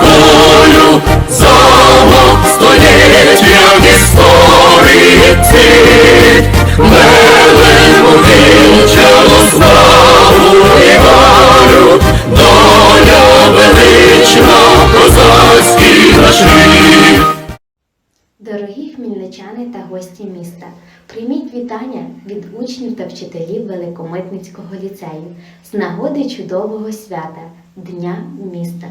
кулю, замок століття в історії цвіт. Мелему славу і варю, доля велична, козацький наш. Дорогі хмельничани та гості міста, прийміть вітання від учнів та вчителів Великомитницького ліцею з нагоди чудового свята Дня міста.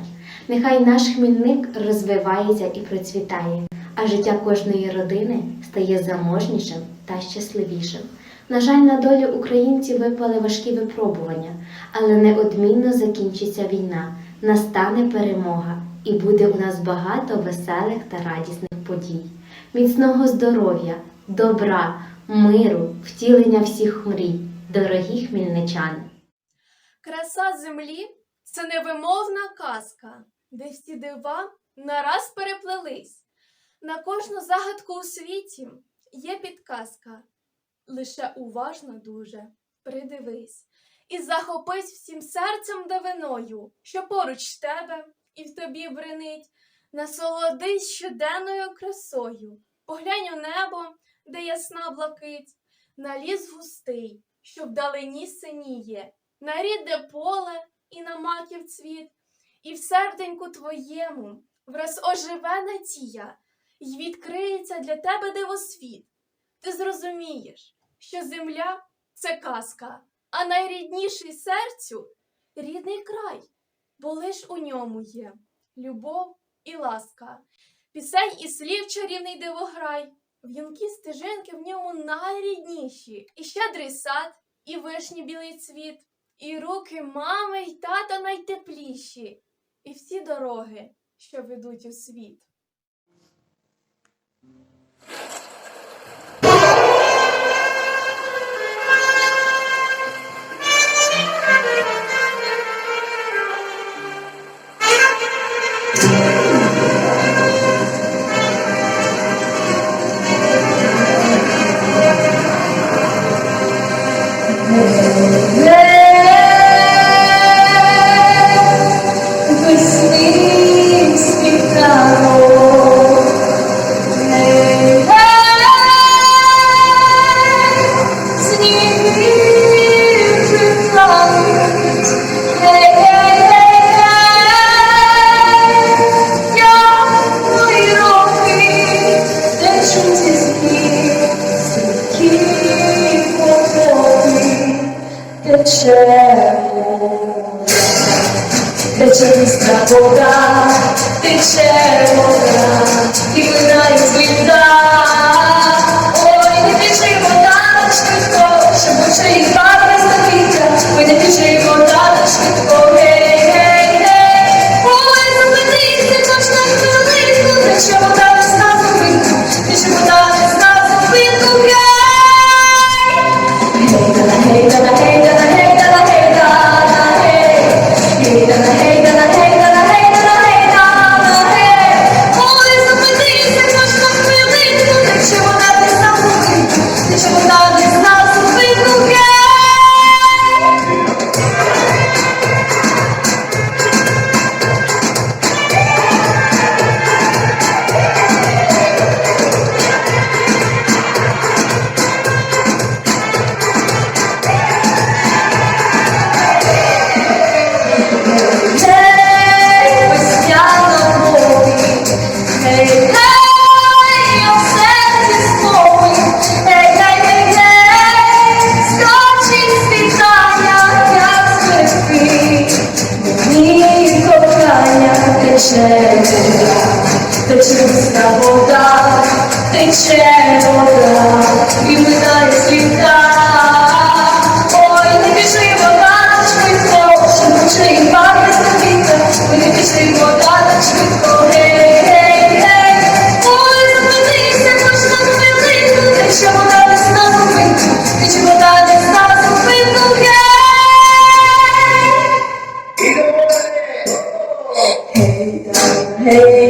Нехай наш хмільник розвивається і процвітає, а життя кожної родини стає заможнішим та щасливішим. На жаль, на долю українців випали важкі випробування, але неодмінно закінчиться війна, настане перемога, і буде у нас багато веселих та радісних подій, міцного здоров'я, добра, миру, втілення всіх мрій, дорогі хмельничани. Краса землі це невимовна казка, де всі дива нараз переплелись. На кожну загадку у світі є підказка. Лише уважно дуже придивись і захопись всім серцем давиною, що поруч тебе і в тобі бренить, насолодись щоденною красою, поглянь у небо, де ясна блакить, на ліс густий, що вдалині синіє, на рідне поле і на маків цвіт, і в серденьку твоєму враз оживе надія, й відкриється для тебе дивосвіт. Ти зрозумієш, що земля це казка, а найрідніший серцю рідний край, бо лиш у ньому є любов і ласка, пісень і слів чарівний дивограй, в'юнки стежинки в ньому найрідніші, і щедрий сад, і вишні білий цвіт, і руки мами й тата найтепліші, і всі дороги, що ведуть у світ. Тече бистра вода, тече вода, і минає звізда. Ой, тече вода, тече бистра вода, тече вода, Hey,